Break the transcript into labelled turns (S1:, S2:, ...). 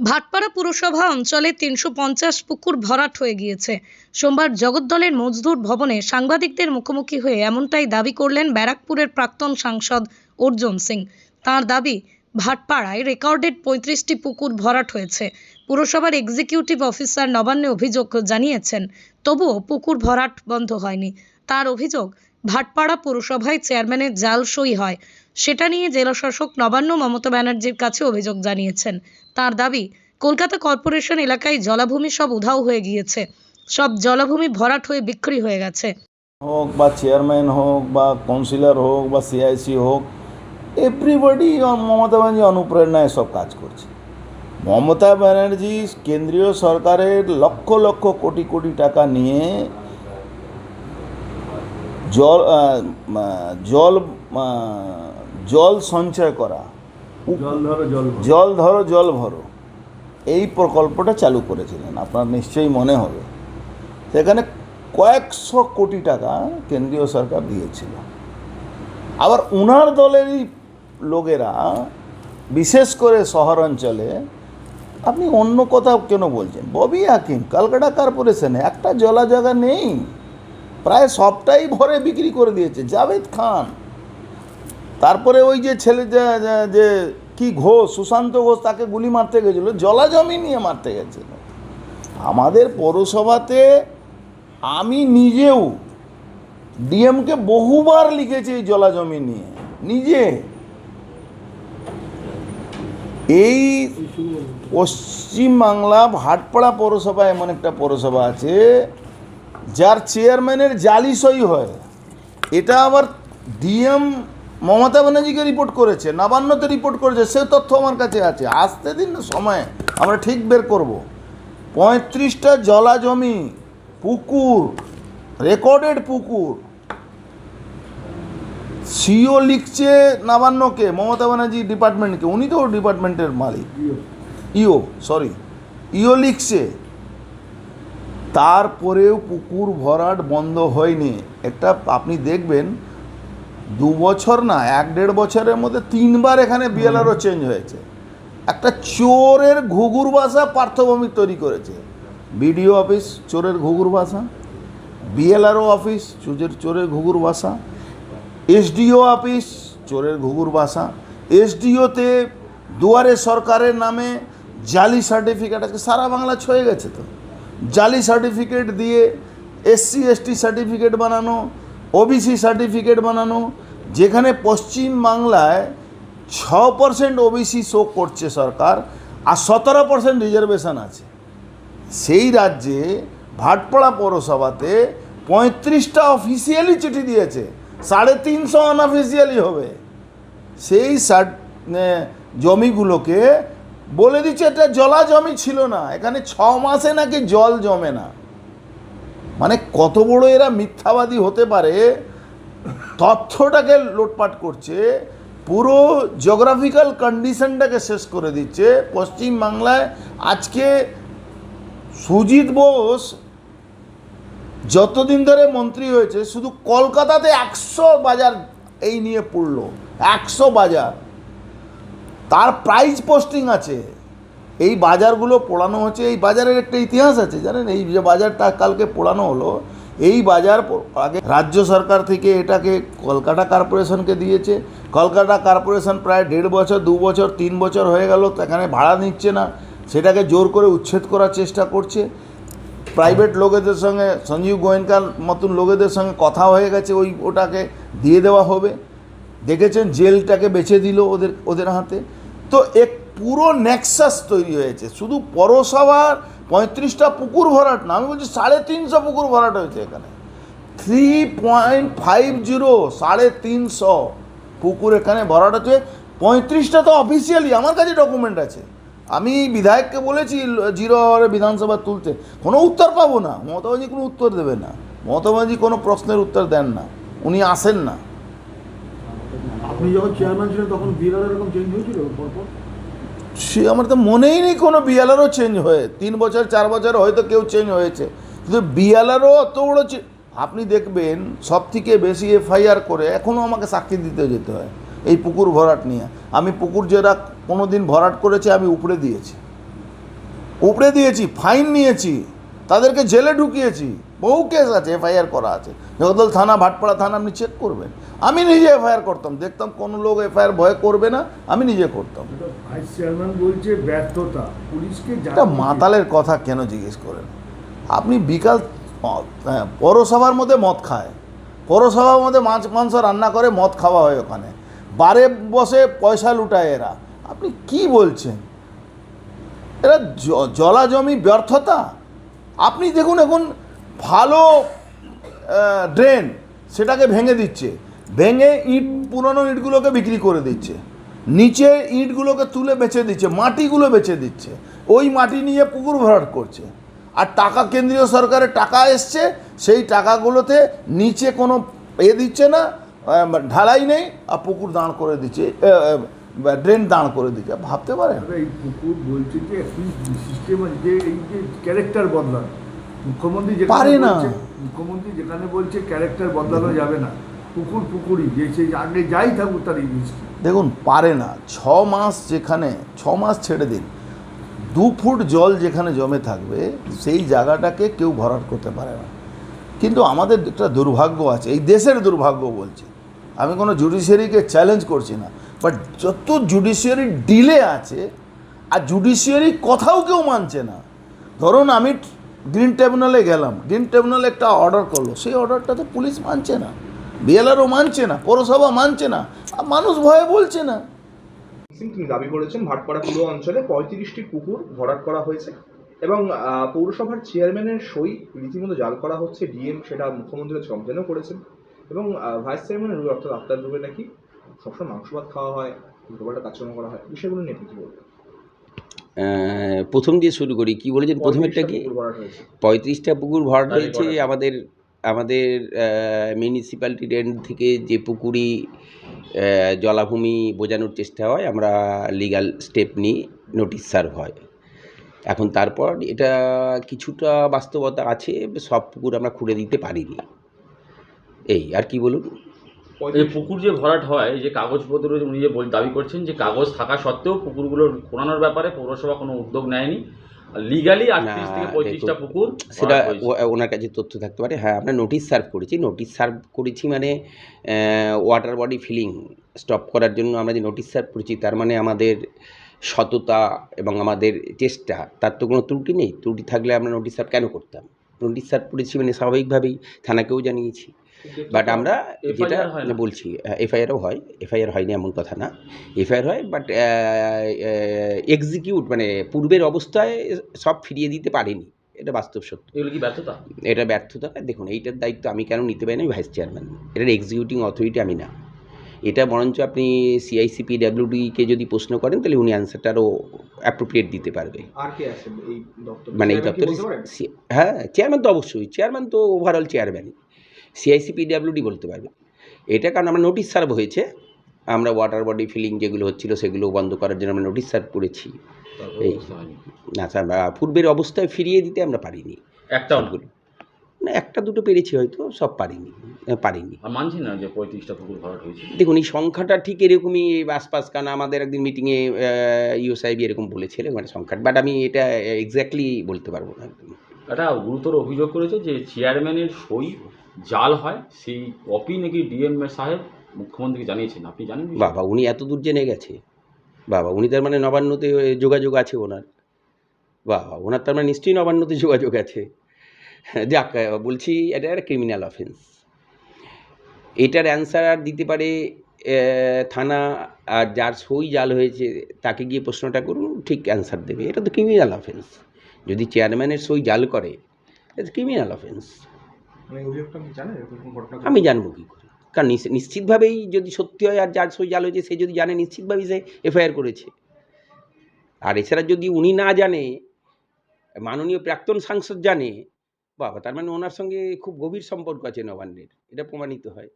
S1: ভাটপাড়া পুরসভা অঞ্চলে তিনশো পঞ্চাশ পুকুর ভরাট হয়ে গিয়েছে। সোমবার জগদ্দলের মজদুর ভবনে সাংবাদিকদের মুখোমুখি হয়ে এমনটাই দাবি করলেন ব্যারাকপুরের প্রাক্তন সাংসদ অর্জুন সিং। তার দাবি, ভাটপাড়ায় রেকর্ডেড পঁয়ত্রিশটি পুকুর ভরাট হয়েছে। পুরসভার এক্সিকিউটিভ অফিসার নবান্নে অভিযোগ জানিয়েছেন, তবুও পুকুর ভরাট বন্ধ হয়নি। তার অভিযোগ ভাটপাড়া পৌরসভায় চেয়ারম্যানের জাল সই হয়। সেটা নিয়ে জেলাশাসক নবান্ন মমতা ব্যানার্জির কাছে অভিযোগ জানিয়েছেন। তার দাবি, কলকাতা কর্পোরেশন এলাকায় জলাভূমি সব উধাও হয়ে গিয়েছে। সব জলাভূমি ভরাট হয়ে বিক্রি হয়ে গেছে।
S2: হোক বা চেয়ারম্যান হোক বা কাউন্সিলর হোক বা সিআইসি হোক এভরিবডি মমতা ব্যানার্জি অনুপ্রেরণায় সব কাজ করছে। মমতা ব্যানার্জি কেন্দ্রীয় সরকারের লক্ষ লক্ষ কোটি কোটি টাকা নিয়ে জল জল জল সঞ্চয় করা।
S3: জল ধরো জল ভরো।
S2: জল ধরো জল ভরো। এই প্রকল্পটা চালু করেছিলেন আপনার নিশ্চয়ই মনে হবে। সেখানে কয়েকশো কোটি টাকা কেন্দ্রীয় সরকার দিয়েছিল। আবার উনার দলেরই লোকেরা বিশেষ করে শহরাঞ্চলে আপনি অন্য কথা কেন বলছেন? ববি হাকিম কলকাতা কর্পোরেশনে একটা জলা জায়গা নেই। প্রায় সবটাই ভরে বিক্রি করে দিয়েছে। জাভেদ খান। তারপরে ওই যে ছেলে যে কি ঘোষ, সুশান্ত ঘোষ, তাকে গুলি মারতে গেছিল। জলা জমি নিয়ে মারতে গেছিল। আমাদের পৌরসভাতে আমি নিজেও ডিএমকে বহুবার লিখেছি এই জলা জমি নিয়ে। নিজে। এই পশ্চিমবাংলা ভাটপাড়া পৌরসভা এমন একটা পৌরসভা আছে যার চেয়ারম্যানের জালি সই হয়, এটা আবার ডিএম মমতা ব্যানার্জিকে রিপোর্ট করেছে নবান্নতে রিপোর্ট করেছে, সে তথ্য আমার কাছে আছে। আসতে দিন না সময়, আমরা ঠিক বের করব। পঁয়ত্রিশটা জলা জমি, পুকুর, রেকর্ডেড পুকুর। সিও লিখছে নবান্নকে, মমতা ব্যানার্জি ডিপার্টমেন্টকে উনি তো ডিপার্টমেন্টের মালিক। ইও সরি ইও লিখছে। তারপরেও পুকুর ভরাট বন্ধ হয়নি। একটা আপনি দেখবেন দু বছর না এক দেড় বছরের মধ্যে তিনবার এখানে বিএলআরও চেঞ্জ হয়েছে। একটা চোরের ঘুঘুর বাসা পার্থভূমি তৈরি করেছে। বিডিও অফিস চোরের ঘুঘুর বাসা। বিএলআরও অফিস চোরের চোরের ঘুঘুর বাসা। এসডিও অফিস চোরের ঘুঘুর বাসা। এসডিওতে দুয়ারে সরকারের নামে জালি সার্টিফিকেট আজকে সারা বাংলা ছয়ে গেছে তো। জালি সার্টিফিকেট দিয়ে এসসি, এসটি সার্টিফিকেট বানানো, ওবিসি সার্টিফিকেট বানানো, যেখানে পশ্চিম বাংলায় ছ পার্সেন্ট ওবিসি শো করছে সরকার আর সতেরো পার্সেন্ট রিজার্ভেশন আছে। সেই রাজ্যে ভাটপাড়া পৌরসভাতে পঁয়ত্রিশটা অফিসিয়ালি চিঠি দিয়েছে, সাড়ে তিনশো আনঅফিসিয়ালি হবে। সেই জমিগুলোকে বলে দিচ্ছে, এটা জলা জমি ছিল না। এখানে ছ মাসে নাকি জল জমে না। মানে কত বড় এরা মিথ্যাবাদী হতে পারে, তথ্যটাকে লোটপাট করছে, পুরো জিওগ্রাফিক্যাল কন্ডিশনটাকে শেষ করে দিচ্ছে। পশ্চিম বাংলায় আজকে সুজিত বোস যতদিন ধরে মন্ত্রী হয়েছে, শুধু কলকাতাতে একশো বাজার এই নিয়ে পড়ল, একশো বাজার। তার প্রাইজ পোস্টিং আছে। এই বাজারগুলো পোড়ানো হচ্ছে, এই বাজারের একটা ইতিহাস আছে, জানেন? এই যে বাজারটা কালকে পোড়ানো হলো, এই বাজার আগে রাজ্য সরকার থেকে এটাকে কলকাতা কর্পোরেশনকে দিয়েছে। কলকাতা কর্পোরেশন প্রায় দেড় বছর, দু বছর, তিন বছর হয়ে গেল এখানে ভাড়া নিচ্ছে না। সেটাকে জোর করে উচ্ছেদ করার চেষ্টা করছে। প্রাইভেট লোকেদের সঙ্গে, সঞ্জীব গোয়েঙ্কার মতন লোকেদের সঙ্গে কথা হয়ে গেছে, ওই ওটাকে দিয়ে দেওয়া হবে। দেখেছেন? জেলটাকে বেছে দিল ওদের ওদের হাতে। তো এক পুরো নেক্সাস তৈরি হয়েছে। শুধু পৌরসভার পঁয়ত্রিশটা পুকুর ভরাট না, আমি বলছি সাড়ে তিনশো পুকুর ভরাট হয়েছে এখানে। থ্রি পয়েন্ট ফাইভ জিরো সাড়ে তিনশো পুকুর এখানে ভরাট হচ্ছে। পঁয়ত্রিশটা তো অফিসিয়ালি আমার কাছে ডকুমেন্ট আছে। আমি বিধায়ককে বলেছি জিরো আওয়ারে বিধানসভা তুলতে। কোনো উত্তর পাবো না। মমতা কোনো উত্তর দেবে না। মমতা কোনো প্রশ্নের উত্তর দেন না। উনি আসেন না।
S3: যখন তখন চেঞ্জ
S2: সে আমার তো মনেই নেই কোনো বিয়ালারও চেঞ্জ হয়ে। তিন বছর, চার বছর হয়তো কেউ চেঞ্জ হয়েছে। কিন্তু বিয়ালারও অত বড় আপনি দেখবেন সব থেকে বেশি এফআইআর করে এখনও আমাকে সাক্ষী দিতে যেতে হয়, এই পুকুর ভরাট নিয়ে। আমি পুকুর যেটা কোনো দিন ভরাট করেছে, আমি উপড়ে দিয়েছি। উপড়ে দিয়েছি, ফাইন নিয়েছি, তাদেরকে জেলে ঢুকিয়েছি। বহু কেস আছে এফআইআর করা আছে। জগদল থানা ভাটপাড়া থানা আপনি চেক করবেন। আমি নিজে এফআইআর করতাম দেখতাম কোনো লোক এফআইআর ভয় করবে না আমি নিজে করতাম।
S3: ভাইস চেয়ারম্যান বলছে ব্যর্থতা পুলিশকে
S2: এটা মাতালের কথা কেন জিজ্ঞেস করেন? আপনি বিকাল হ্যাঁ, পৌরসভার মধ্যে মদ খায়। পৌরসভার মধ্যে মাছ মাংস রান্না করে মদ খাওয়া হয় ওখানে। বারে বসে পয়সা লুটায় এরা। আপনি কি বলছেন? এরা জ- জলা জমি ব্যর্থতা? আপনি দেখুন এখন ভালো ড্রেন সেটাকে ভেঙে দিচ্ছে। ভেঙে ইট, পুরনো ইটগুলোকে বিক্রি করে দিচ্ছে। নিচে ইটগুলোকে তুলে বেচে দিচ্ছে, মাটিগুলো বেচে দিচ্ছে। ওই মাটি নিয়ে পুকুর ভরাট করছে। আর টাকা কেন্দ্রীয় সরকারের টাকা এসছে, সেই টাকাগুলোতে নিচে কোনো এ দিচ্ছে না ঢালাই নেই, আর পুকুর দাঁড় করে দিচ্ছে ড্রেন দাঁড় করে দিচ্ছে। ভাবতে পারেন?
S3: এই পুকুর বলছে যে সিস্টেম যে, এই যে ক্যারেক্টার বদলান। মুখ্যমন্ত্রী
S2: পারে না।
S3: মুখ্যমন্ত্রী যেখানে বলছে ক্যারেক্টার বদলানো যাবে না। পুকুর পুকুরই যে সেই আগে যাই থাকুক তার ইংলিশটি
S2: দেখুন পারে না। ছ মাস যেখানে ছ মাস ছেড়ে দিন। দু ফুট জল যেখানে জমে থাকবে সেই জায়গাটাকে কেউ ভরাট করতে পারে না। কিন্তু আমাদের একটা দুর্ভাগ্য আছে এই দেশের দুর্ভাগ্য বলছি। আমি কোনো জুডিশিয়ারিকে চ্যালেঞ্জ করছি না। বাট যত জুডিশিয়ারি ডিলে আছে আর জুডিশিয়ারি কথাও কেউ মানছে না। ধরুন আমি গ্রিন ট্রিবিউনালে গেলাম। গ্রিন ট্রিবিউনালে একটা অর্ডার করল। সেই অর্ডারটা তো পুলিশ মানছে না। বিএলআরও মানছে না। পৌরসভা মানছে না। আর মানুষ ভয়ে বলছে না।
S4: তিনি দাবি করেছেন ভাটপাড়া পুরো অঞ্চলে পঁয়ত্রিশটি পুকুর ভরাট করা হয়েছে এবং পৌরসভার চেয়ারম্যানের সই রীতিমতো জাল করা হচ্ছে। ডিএম সেটা মুখ্যমন্ত্রীর কমপ্লেনও করেছেন। এবং ভাইস চেয়ারম্যানের রুল, অর্থাৎ আফতার রুবে নাকি সবসময় মাংস ভাত খাওয়া হয় উল্টোপাল্টা কাজকর্ম করা হয়। বিষয়গুলো নিয়ে কি বলবেন?
S5: প্রথম দিয়ে শুরু করি। কি বলেছেন প্রথমেরটা কি?
S4: 35টা পুকুর ভরাট হয়েছে।
S5: পঁয়ত্রিশটা পুকুর ভরাট হয়েছে। আমাদের আমাদের মিউনিসিপ্যালিটি রেন্ট থেকে যে পুকুরি জলাভূমি বোঝানোর চেষ্টা হয় আমরা লিগ্যাল স্টেপ নিই নোটিশ সার্ভ হয়। এখন তারপর এটা কিছুটা বাস্তবতা আছে সব পুকুর আমরা খুঁড়ে দিতে পারিনি। এই আর কি বলুন?
S6: এই পুকুর যে ভরাট হয় যে কাগজপত্র উনি যে দাবি করছেন যে কাগজ থাকা সত্ত্বেও পুকুরগুলোর খোঁড়ানোর ব্যাপারে পৌরসভা কোনো উদ্যোগ নেয়নি। লিগালি আটত্রিশ থেকে পঁয়ত্রিশটা পুকুর
S5: সেটা ওনার কাছে তথ্য থাকতে পারে। হ্যাঁ আমরা নোটিশ সার্ভ করেছি। নোটিশ সার্ভ করেছি মানে ওয়াটার বডি ফিলিং স্টপ করার জন্য আমরা যে নোটিশ সার্ভ করেছি তার মানে আমাদের সততা এবং আমাদের চেষ্টা তার তো কোনো ত্রুটি নেই। ত্রুটি থাকলে আমরা নোটিশ সার্ভ কেন করতাম? নোটিশ সার্ভ করেছি মানে স্বাভাবিকভাবেই থানাকেও জানিয়েছি। বাট আমরা যেটা। বলছি এফআইআরও হয় এফআইআর হয়নি এমন কথা না। এফআইআর হয় বাট এক্সিকিউট মানে পূর্বের অবস্থায় সব ফিরিয়ে দিতে পারেনি। এটা বাস্তব সত্য।
S6: এগুলো কি ব্যর্থতা?
S5: এটা ব্যর্থতা দেখুন এইটার দায়িত্ব আমি কেন নিতে পারি না? ভাইস চেয়ারম্যান এটার এক্সিকিউটিং অথরিটি আমি না। এটা বরঞ্চ আপনি সিআইসিপি ডাব্লিউডিকে যদি প্রশ্ন করেন তাহলে উনি অ্যান্সারটা আরও অ্যাপ্রোপ্রিয়েট দিতে পারবে।
S4: আর কে আছে এই দপ্তর?
S5: মানে এই দপ্তরে হ্যাঁ চেয়ারম্যান তো অবশ্যই। চেয়ারম্যান তো ওভারঅল চেয়ারম্যানই সিআইসি পিডাব্লিউডি বলতে পারবে। এটা কারণ আমরা নোটিশ সার্ভ হয়েছে। আমরা ওয়াটার বডি ফিলিং যেগুলো হচ্ছিল সেগুলো বন্ধ করার জন্য আমরা নোটিশ সার্ভ করেছি। এই। আচ্ছা আমরা পূর্বের অবস্থায় ফিরিয়ে দিতে আমরা পারিনি।
S6: একটা না।
S5: সবগুলো। না একটা দুটো পেরেছি হয়তো সব পারিনি পারিনি।
S6: মানছি না যে পঁয়ত্রিশটা পুকুর ভরাট হয়েছে।
S5: দেখুন এই সংখ্যাটা ঠিক এরকমই আশপাশ কারণ আমাদের একদিন মিটিংয়ে ইউ সাহেব এরকম বলেছিলেন মানে সংখ্যাটা বাট আমি এটা এক্স্যাক্টলি বলতে পারব না একদম।
S6: একটা গুরুতর অভিযোগ করেছে যে চেয়ারম্যানের সই জাল হয়, সেই কপি নাকি ডিএম সাহেব মুখ্যমন্ত্রীকে জানিয়েছেন, আপনি জানেন
S5: বাবা, উনি এত দূর জেনে গেছে। বাবা, উনি তার মানে নবান্নতে যোগাযোগ আছে ওনার। বাবা, ওনার তার মানে নিশ্চয়ই নবান্নতে যোগাযোগ আছে। যাক বলছি এটা একটা ক্রিমিনাল অফেন্স এটার অ্যান্সার আর দিতে পারে থানা, আর যার সই জাল হয়েছে, তাকে গিয়ে প্রশ্নটা করুন, ঠিক অ্যান্সার দেবে। এটা তো ক্রিমিনাল অফেন্স যদি চেয়ারম্যানের সই জাল করে এটা ক্রিমিনাল অফেন্স আমি জানব কী করে? কারণ নিশ্চিতভাবেই যদি সত্যি হয় আর যার সই হয়েছে, সে যদি জানে, নিশ্চিতভাবেই সে এফআইআর করেছে। আর এছাড়া যদি উনি না জানে, মাননীয় প্রাক্তন সাংসদ জানে, বাবা, তার মানে ওনার সঙ্গে খুব গভীর সম্পর্ক আছে নবান্নের। এটা প্রমাণিত হয়।